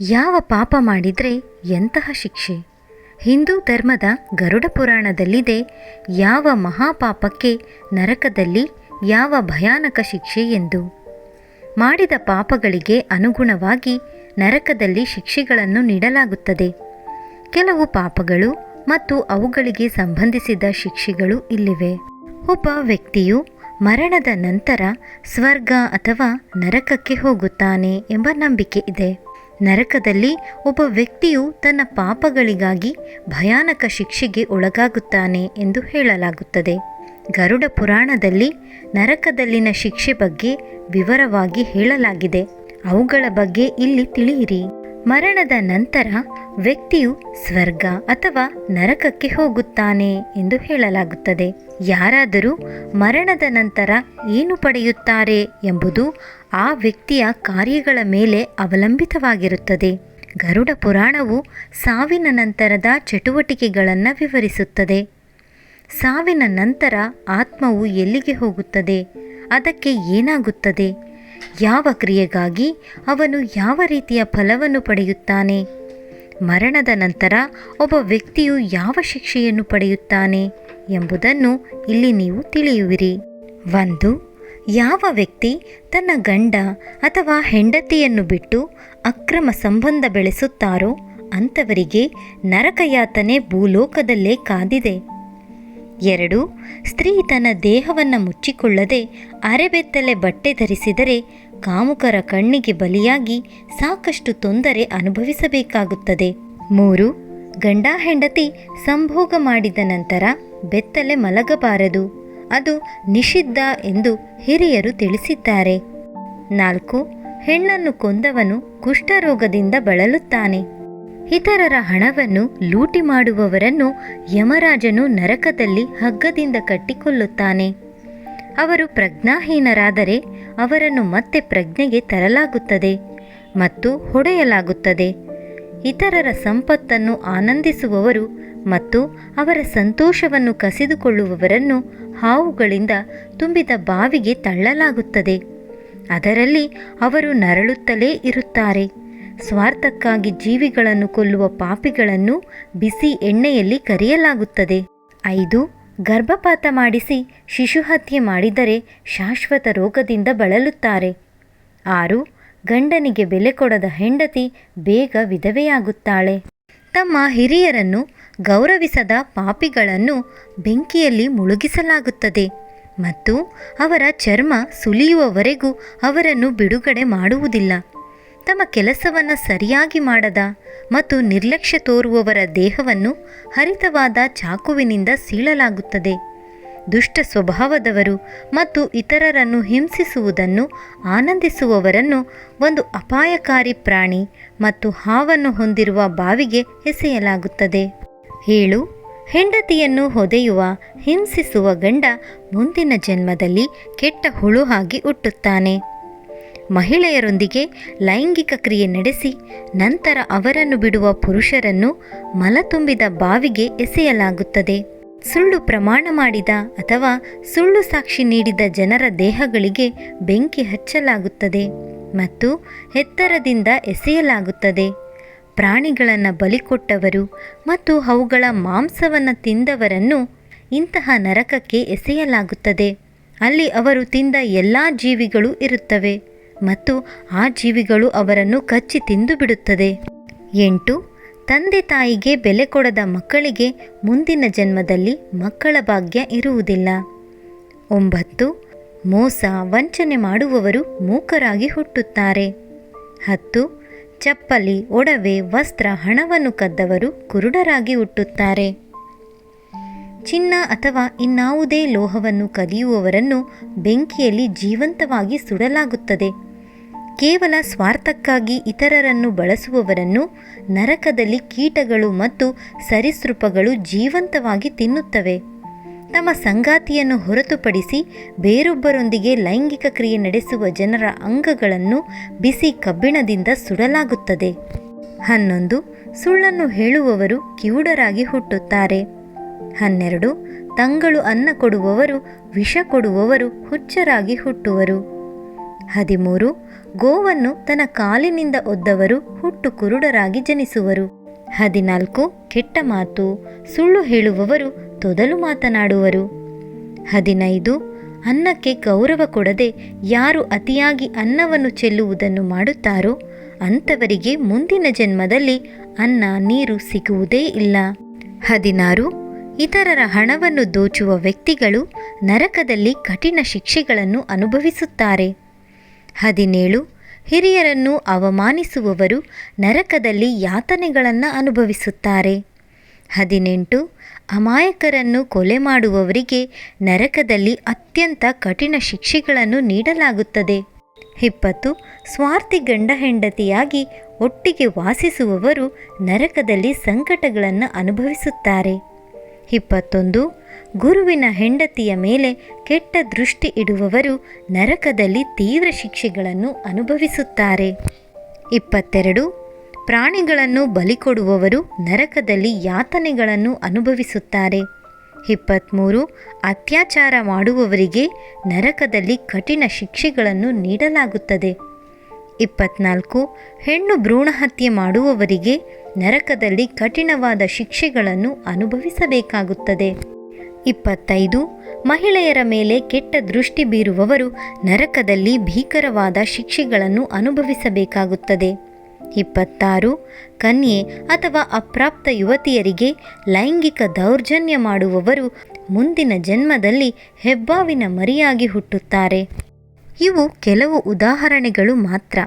ಯಾವ ಪಾಪ ಮಾಡಿದರೆ ಎಂತಹ ಶಿಕ್ಷೆ? ಹಿಂದೂ ಧರ್ಮದ ಗರುಡ ಪುರಾಣದಲ್ಲಿದೆ, ಯಾವ ಮಹಾಪಾಪಕ್ಕೆ ನರಕದಲ್ಲಿ ಯಾವ ಭಯಾನಕ ಶಿಕ್ಷೆ ಎಂದು. ಮಾಡಿದ ಪಾಪಗಳಿಗೆ ಅನುಗುಣವಾಗಿ ನರಕದಲ್ಲಿ ಶಿಕ್ಷೆಗಳನ್ನು ನೀಡಲಾಗುತ್ತದೆ. ಕೆಲವು ಪಾಪಗಳು ಮತ್ತು ಅವುಗಳಿಗೆ ಸಂಬಂಧಿಸಿದ ಶಿಕ್ಷೆಗಳು ಇಲ್ಲಿವೆ. ಒಬ್ಬ ವ್ಯಕ್ತಿಯು ಮರಣದ ನಂತರ ಸ್ವರ್ಗ ಅಥವಾ ನರಕಕ್ಕೆ ಹೋಗುತ್ತಾನೆ ಎಂಬ ನಂಬಿಕೆ ಇದೆ. ನರಕದಲ್ಲಿ ಒಬ್ಬ ವ್ಯಕ್ತಿಯು ತನ್ನ ಪಾಪಗಳಿಗಾಗಿ ಭಯಾನಕ ಶಿಕ್ಷೆಗೆ ಒಳಗಾಗುತ್ತಾನೆ ಎಂದು ಹೇಳಲಾಗುತ್ತದೆ. ಗರುಡ ಪುರಾಣದಲ್ಲಿ ನರಕದಲ್ಲಿನ ಶಿಕ್ಷೆ ಬಗ್ಗೆ ವಿವರವಾಗಿ ಹೇಳಲಾಗಿದೆ. ಅವುಗಳ ಬಗ್ಗೆ ಇಲ್ಲಿ ತಿಳಿಯಿರಿ. ಮರಣದ ನಂತರ ವ್ಯಕ್ತಿಯು ಸ್ವರ್ಗ ಅಥವಾ ನರಕಕ್ಕೆ ಹೋಗುತ್ತಾನೆ ಎಂದು ಹೇಳಲಾಗುತ್ತದೆ. ಯಾರಾದರೂ ಮರಣದ ನಂತರ ಏನು ಪಡೆಯುತ್ತಾರೆ ಎಂಬುದು ಆ ವ್ಯಕ್ತಿಯ ಕಾರ್ಯಗಳ ಮೇಲೆ ಅವಲಂಬಿತವಾಗಿರುತ್ತದೆ. ಗರುಡ ಪುರಾಣವು ಸಾವಿನ ನಂತರದ ಚಟುವಟಿಕೆಗಳನ್ನು ವಿವರಿಸುತ್ತದೆ. ಸಾವಿನ ನಂತರ ಆತ್ಮವು ಎಲ್ಲಿಗೆ ಹೋಗುತ್ತದೆ? ಅದಕ್ಕೆ ಏನಾಗುತ್ತದೆ? ಯಾವ ಕ್ರಿಯೆಗಾಗಿ ಅವನು ಯಾವ ರೀತಿಯ ಫಲವನ್ನು ಪಡೆಯುತ್ತಾನೆ? ಮರಣದ ನಂತರ ಒಬ್ಬ ವ್ಯಕ್ತಿಯು ಯಾವ ಶಿಕ್ಷೆಯನ್ನು ಪಡೆಯುತ್ತಾನೆ ಎಂಬುದನ್ನು ಇಲ್ಲಿ ನೀವು ತಿಳಿಯುವಿರಿ. ಒಂದು ಯಾವ ವ್ಯಕ್ತಿ ತನ್ನ ಗಂಡ ಅಥವಾ ಹೆಂಡತಿಯನ್ನು ಬಿಟ್ಟು ಅಕ್ರಮ ಸಂಬಂಧ ಬೆಳೆಸುತ್ತಾರೋ ಅಂಥವರಿಗೆ ನರಕಯಾತನೆ ಭೂಲೋಕದಲ್ಲೇ ಕಾದಿದೆ. ಎರಡು, ಸ್ತ್ರೀ ತನ್ನ ದೇಹವನ್ನು ಮುಚ್ಚಿಕೊಳ್ಳದೆ ಅರೆಬೆತ್ತಲೆ ಬಟ್ಟೆ ಧರಿಸಿದರೆ ಕಾಮುಕರ ಕಣ್ಣಿಗೆ ಬಲಿಯಾಗಿ ಸಾಕಷ್ಟು ತೊಂದರೆ ಅನುಭವಿಸಬೇಕಾಗುತ್ತದೆ. ಮೂರು, ಗಂಡ ಹೆಂಡತಿ ಸಂಭೋಗ ಮಾಡಿದ ನಂತರ ಬೆತ್ತಲೆ ಮಲಗಬಾರದು. ಅದು ನಿಷಿದ್ಧ ಎಂದು ಹಿರಿಯರು ತಿಳಿಸಿದ್ದಾರೆ. ನಾಲ್ಕು, ಹೆಣ್ಣನ್ನು ಕೊಂದವನು ಕುಷ್ಠರೋಗದಿಂದ ಬಳಲುತ್ತಾನೆ. ಇತರರ ಹಣವನ್ನು ಲೂಟಿ ಮಾಡುವವರನ್ನು ಯಮರಾಜನು ನರಕದಲ್ಲಿ ಹಗ್ಗದಿಂದ ಕಟ್ಟಿಕೊಳ್ಳುತ್ತಾನೆ. ಅವರು ಪ್ರಜ್ಞಾಹೀನರಾದರೆ ಅವರನ್ನು ಮತ್ತೆ ಪ್ರಜ್ಞೆಗೆ ತರಲಾಗುತ್ತದೆ ಮತ್ತು ಹೊಡೆಯಲಾಗುತ್ತದೆ. ಇತರರ ಸಂಪತ್ತನ್ನು ಆನಂದಿಸುವವರು ಮತ್ತು ಅವರ ಸಂತೋಷವನ್ನು ಕಸಿದುಕೊಳ್ಳುವವರನ್ನು ಹಾವುಗಳಿಂದ ತುಂಬಿದ ಬಾವಿಗೆ ತಳ್ಳಲಾಗುತ್ತದೆ. ಅದರಲ್ಲಿ ಅವರು ನರಳುತ್ತಲೇ ಇರುತ್ತಾರೆ. ಸ್ವಾರ್ಥಕ್ಕಾಗಿ ಜೀವಿಗಳನ್ನು ಕೊಲ್ಲುವ ಪಾಪಿಗಳನ್ನು ಬಿಸಿ ಎಣ್ಣೆಯಲ್ಲಿ ಕರೆಯಲಾಗುತ್ತದೆ. ಐದು, ಗರ್ಭಪಾತ ಮಾಡಿಸಿ ಶಿಶುಹತ್ಯೆ ಮಾಡಿದರೆ ಶಾಶ್ವತ ರೋಗದಿಂದ ಬಳಲುತ್ತಾರೆ. ಆರು, ಗಂಡನಿಗೆ ಬೆಲೆ ಕೊಡದ ಹೆಂಡತಿ ಬೇಗ ವಿಧವೆಯಾಗುತ್ತಾಳೆ. ತಮ್ಮ ಹಿರಿಯರನ್ನು ಗೌರವಿಸದ ಪಾಪಿಗಳನ್ನು ಬೆಂಕಿಯಲ್ಲಿ ಮುಳುಗಿಸಲಾಗುತ್ತದೆ ಮತ್ತು ಅವರ ಚರ್ಮ ಸುಲಿಯುವವರೆಗೂ ಅವರನ್ನು ಬಿಡುಗಡೆ ಮಾಡುವುದಿಲ್ಲ. ತಮ್ಮ ಕೆಲಸವನ್ನು ಸರಿಯಾಗಿ ಮಾಡದ ಮತ್ತು ನಿರ್ಲಕ್ಷ್ಯ ತೋರುವವರ ದೇಹವನ್ನು ಹರಿತವಾದ ಚಾಕುವಿನಿಂದ ಸೀಳಲಾಗುತ್ತದೆ. ದುಷ್ಟ ಸ್ವಭಾವದವರು ಮತ್ತು ಇತರರನ್ನು ಹಿಂಸಿಸುವುದನ್ನು ಆನಂದಿಸುವವರನ್ನು ಒಂದು ಅಪಾಯಕಾರಿ ಪ್ರಾಣಿ ಮತ್ತು ಹಾವನ್ನು ಹೊಂದಿರುವ ಬಾವಿಗೆ ಎಸೆಯಲಾಗುತ್ತದೆ. ಏಳು ಹೆಂಡತಿಯನ್ನು ಹೊದೆಯುವ, ಹಿಂಸಿಸುವ ಗಂಡ ಮುಂದಿನ ಜನ್ಮದಲ್ಲಿ ಕೆಟ್ಟ ಹುಳು ಆಗಿ ಹುಟ್ಟುತ್ತಾನೆ. ಮಹಿಳೆಯರೊಂದಿಗೆ ಲೈಂಗಿಕ ಕ್ರಿಯೆ ನಡೆಸಿ, ನಂತರ ಅವರನ್ನು ಬಿಡುವ ಪುರುಷರನ್ನು ಮಲತುಂಬಿದ ಬಾವಿಗೆ ಎಸೆಯಲಾಗುತ್ತದೆ. ಸುಳ್ಳು ಪ್ರಮಾಣ ಮಾಡಿದ ಅಥವಾ ಸುಳ್ಳು ಸಾಕ್ಷಿ ನೀಡಿದ ಜನರ ದೇಹಗಳಿಗೆ ಬೆಂಕಿ ಹಚ್ಚಲಾಗುತ್ತದೆ ಮತ್ತು ಎತ್ತರದಿಂದ ಎಸೆಯಲಾಗುತ್ತದೆ. ಪ್ರಾಣಿಗಳನ್ನು ಬಲಿಕೊಟ್ಟವರು ಮತ್ತು ಅವುಗಳ ಮಾಂಸವನ್ನು ತಿಂದವರನ್ನು ಇಂತಹ ನರಕಕ್ಕೆ ಎಸೆಯಲಾಗುತ್ತದೆ. ಅಲ್ಲಿ ಅವರು ತಿಂದ ಎಲ್ಲ ಜೀವಿಗಳು ಇರುತ್ತವೆ ಮತ್ತು ಆ ಜೀವಿಗಳು ಅವರನ್ನು ಕಚ್ಚಿ ತಿಂದು ಬಿಡುತ್ತದೆ ಎಂಟು, ತಂದೆ ತಾಯಿಗೆ ಬೆಲೆ ಕೊಡದ ಮಕ್ಕಳಿಗೆ ಮುಂದಿನ ಜನ್ಮದಲ್ಲಿ ಮಕ್ಕಳ ಭಾಗ್ಯ ಇರುವುದಿಲ್ಲ. ಒಂಬತ್ತು, ಮೋಸ ವಂಚನೆ ಮಾಡುವವರು ಮೂಕರಾಗಿ ಹುಟ್ಟುತ್ತಾರೆ. ಹತ್ತು ಚಪ್ಪಲಿ, ಒಡವೆ, ವಸ್ತ್ರ, ಹಣವನ್ನು ಕದ್ದವರು ಕುರುಡರಾಗಿ ಹುಟ್ಟುತ್ತಾರೆ. ಚಿನ್ನ ಅಥವಾ ಇನ್ನಾವುದೇ ಲೋಹವನ್ನು ಕದಿಯುವವರನ್ನು ಬೆಂಕಿಯಲ್ಲಿ ಜೀವಂತವಾಗಿ ಸುಡಲಾಗುತ್ತದೆ. ಕೇವಲ ಸ್ವಾರ್ಥಕ್ಕಾಗಿ ಇತರರನ್ನು ಬಳಸುವವರನ್ನು ನರಕದಲ್ಲಿ ಕೀಟಗಳು ಮತ್ತು ಸರಿಸೃಪಗಳು ಜೀವಂತವಾಗಿ ತಿನ್ನುತ್ತವೆ. ತಮ್ಮ ಸಂಗಾತಿಯನ್ನು ಹೊರತುಪಡಿಸಿ ಬೇರೊಬ್ಬರೊಂದಿಗೆ ಲೈಂಗಿಕ ಕ್ರಿಯೆ ನಡೆಸುವ ಜನರ ಅಂಗಗಳನ್ನು ಬಿಸಿ ಕಬ್ಬಿಣದಿಂದ ಸುಡಲಾಗುತ್ತದೆ. ಹನ್ನೊಂದು, ಸುಳ್ಳನ್ನು ಹೇಳುವವರು ಕಿವುಡರಾಗಿ ಹುಟ್ಟುತ್ತಾರೆ. ಹನ್ನೆರಡು, ತಂಗಳು ಅನ್ನ ಕೊಡುವವರು, ವಿಷ ಕೊಡುವವರು ಹುಚ್ಚರಾಗಿ ಹುಟ್ಟುವರು. ಹದಿಮೂರು, ಗೋವನ್ನು ತನ್ನ ಕಾಲಿನಿಂದ ಒದ್ದವರು ಹುಟ್ಟು ಕುರುಡರಾಗಿ ಜನಿಸುವರು. ಹದಿನಾಲ್ಕು ಕೆಟ್ಟ ಮಾತು, ಸುಳ್ಳು ಹೇಳುವವರು ತೊದಲು ಮಾತನಾಡುವರು. ಹದಿನೈದು, ಅನ್ನಕ್ಕೆ ಗೌರವ ಕೊಡದೆ ಯಾರು ಅತಿಯಾಗಿ ಅನ್ನವನ್ನು ಚೆಲ್ಲುವುದನ್ನು ಮಾಡುತ್ತಾರೋ, ಅಂಥವರಿಗೆ ಮುಂದಿನ ಜನ್ಮದಲ್ಲಿ ಅನ್ನ, ನೀರು ಸಿಗುವುದೇ ಇಲ್ಲ. ಹದಿನಾರು, ಇತರರ ಹಣವನ್ನು ದೋಚುವ ವ್ಯಕ್ತಿಗಳು ನರಕದಲ್ಲಿ ಕಠಿಣ ಶಿಕ್ಷೆಗಳನ್ನು ಅನುಭವಿಸುತ್ತಾರೆ. ಹದಿನೇಳು ಹಿರಿಯರನ್ನು ಅವಮಾನಿಸುವವರು ನರಕದಲ್ಲಿ ಯಾತನೆಗಳನ್ನು ಅನುಭವಿಸುತ್ತಾರೆ. ಹದಿನೆಂಟು. ಅಮಾಯಕರನ್ನು ಕೊಲೆ ಮಾಡುವವರಿಗೆ ನರಕದಲ್ಲಿ ಅತ್ಯಂತ ಕಠಿಣ ಶಿಕ್ಷೆಗಳನ್ನು ನೀಡಲಾಗುತ್ತದೆ. ಇಪ್ಪತ್ತು. ಸ್ವಾರ್ಥಿ ಗಂಡ ಹೆಂಡತಿಯಾಗಿ ಒಟ್ಟಿಗೆ ವಾಸಿಸುವವರು ನರಕದಲ್ಲಿ ಸಂಕಟಗಳನ್ನು ಅನುಭವಿಸುತ್ತಾರೆ. ಇಪ್ಪತ್ತೊಂದು, ಗುರುವಿನ ಹೆಂಡತಿಯ ಮೇಲೆ ಕೆಟ್ಟ ದೃಷ್ಟಿ ಇಡುವವರು ನರಕದಲ್ಲಿ ತೀವ್ರ ಶಿಕ್ಷೆಗಳನ್ನು ಅನುಭವಿಸುತ್ತಾರೆ. ಇಪ್ಪತ್ತೆರಡು, ಪ್ರಾಣಿಗಳನ್ನು ಬಲಿಕೊಡುವವರು ನರಕದಲ್ಲಿ ಯಾತನೆಗಳನ್ನು ಅನುಭವಿಸುತ್ತಾರೆ. ಇಪ್ಪತ್ತ್ಮೂರು ಅತ್ಯಾಚಾರ ಮಾಡುವವರಿಗೆ ನರಕದಲ್ಲಿ ಕಠಿಣ ಶಿಕ್ಷೆಗಳನ್ನು ನೀಡಲಾಗುತ್ತದೆ. ಇಪ್ಪತ್ನಾಲ್ಕು, ಹೆಣ್ಣು ಭ್ರೂಣಹತ್ಯೆ ಮಾಡುವವರಿಗೆ ನರಕದಲ್ಲಿ ಕಠಿಣವಾದ ಶಿಕ್ಷೆಗಳನ್ನು ಅನುಭವಿಸಬೇಕಾಗುತ್ತದೆ. ಇಪ್ಪತ್ತೈದು, ಮಹಿಳೆಯರ ಮೇಲೆ ಕೆಟ್ಟ ದೃಷ್ಟಿ ಬೀರುವವರು ನರಕದಲ್ಲಿ ಭೀಕರವಾದ ಶಿಕ್ಷೆಗಳನ್ನು ಅನುಭವಿಸಬೇಕಾಗುತ್ತದೆ. ಇಪ್ಪತ್ತಾರು, ಕನ್ಯೆ ಅಥವಾ ಅಪ್ರಾಪ್ತ ಯುವತಿಯರಿಗೆ ಲೈಂಗಿಕ ದೌರ್ಜನ್ಯ ಮಾಡುವವರು ಮುಂದಿನ ಜನ್ಮದಲ್ಲಿ ಹೆಬ್ಬಾವಿನ ಮರಿಯಾಗಿ ಹುಟ್ಟುತ್ತಾರೆ. ಇವು ಕೆಲವು ಉದಾಹರಣೆಗಳು ಮಾತ್ರ.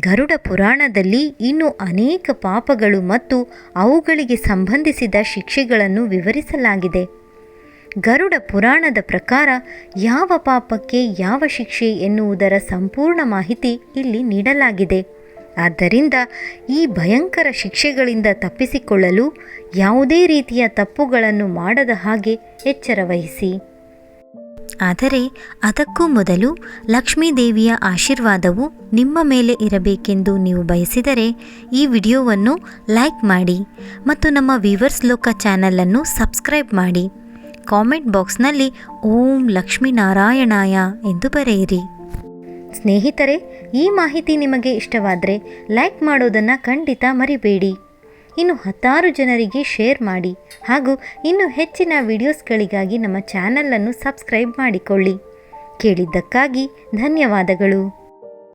ಗರುಡ ಪುರಾಣದಲ್ಲಿ ಇನ್ನೂ ಅನೇಕ ಪಾಪಗಳು ಮತ್ತು ಅವುಗಳಿಗೆ ಸಂಬಂಧಿಸಿದ ಶಿಕ್ಷೆಗಳನ್ನು ವಿವರಿಸಲಾಗಿದೆ. ಗರುಡ ಪುರಾಣದ ಪ್ರಕಾರ ಯಾವ ಪಾಪಕ್ಕೆ ಯಾವ ಶಿಕ್ಷೆ ಎನ್ನುವುದರ ಸಂಪೂರ್ಣ ಮಾಹಿತಿ ಇಲ್ಲಿ ನೀಡಲಾಗಿದೆ. ಆದ್ದರಿಂದ ಈ ಭಯಂಕರ ಶಿಕ್ಷೆಗಳಿಂದ ತಪ್ಪಿಸಿಕೊಳ್ಳಲು ಯಾವುದೇ ರೀತಿಯ ತಪ್ಪುಗಳನ್ನು ಮಾಡದ ಹಾಗೆ ಎಚ್ಚರವಹಿಸಿ. ಆದರೆ ಅದಕ್ಕೂ ಮೊದಲು ಲಕ್ಷ್ಮೀದೇವಿಯ ಆಶೀರ್ವಾದವು ನಿಮ್ಮ ಮೇಲೆ ಇರಬೇಕೆಂದು ನೀವು ಬಯಸಿದರೆ ಈ ವಿಡಿಯೋವನ್ನು ಲೈಕ್ ಮಾಡಿ ಮತ್ತು ನಮ್ಮ ವೀವರ್ಸ್ ಲೋಕ ಚಾನಲನ್ನು ಸಬ್ಸ್ಕ್ರೈಬ್ ಮಾಡಿ. ಕಾಮೆಂಟ್ ಬಾಕ್ಸ್ನಲ್ಲಿ ಓಂ ಲಕ್ಷ್ಮೀನಾರಾಯಣಾಯ ಎಂದು ಬರೆಯಿರಿ. ಸ್ನೇಹಿತರೆ, ಈ ಮಾಹಿತಿ ನಿಮಗೆ ಇಷ್ಟವಾದರೆ ಲೈಕ್ ಮಾಡೋದನ್ನು ಖಂಡಿತ ಮರಿಬೇಡಿ. ಇನ್ನು ಹತ್ತಾರು ಜನರಿಗೆ ಶೇರ್ ಮಾಡಿ ಹಾಗೂ ಇನ್ನು ಹೆಚ್ಚಿನ ವಿಡಿಯೋಸ್ಗಳಿಗಾಗಿ ನಮ್ಮ ಚಾನಲನ್ನು ಸಬ್ಸ್ಕ್ರೈಬ್ ಮಾಡಿಕೊಳ್ಳಿ. ಕೇಳಿದ್ದಕ್ಕಾಗಿ ಧನ್ಯವಾದಗಳು.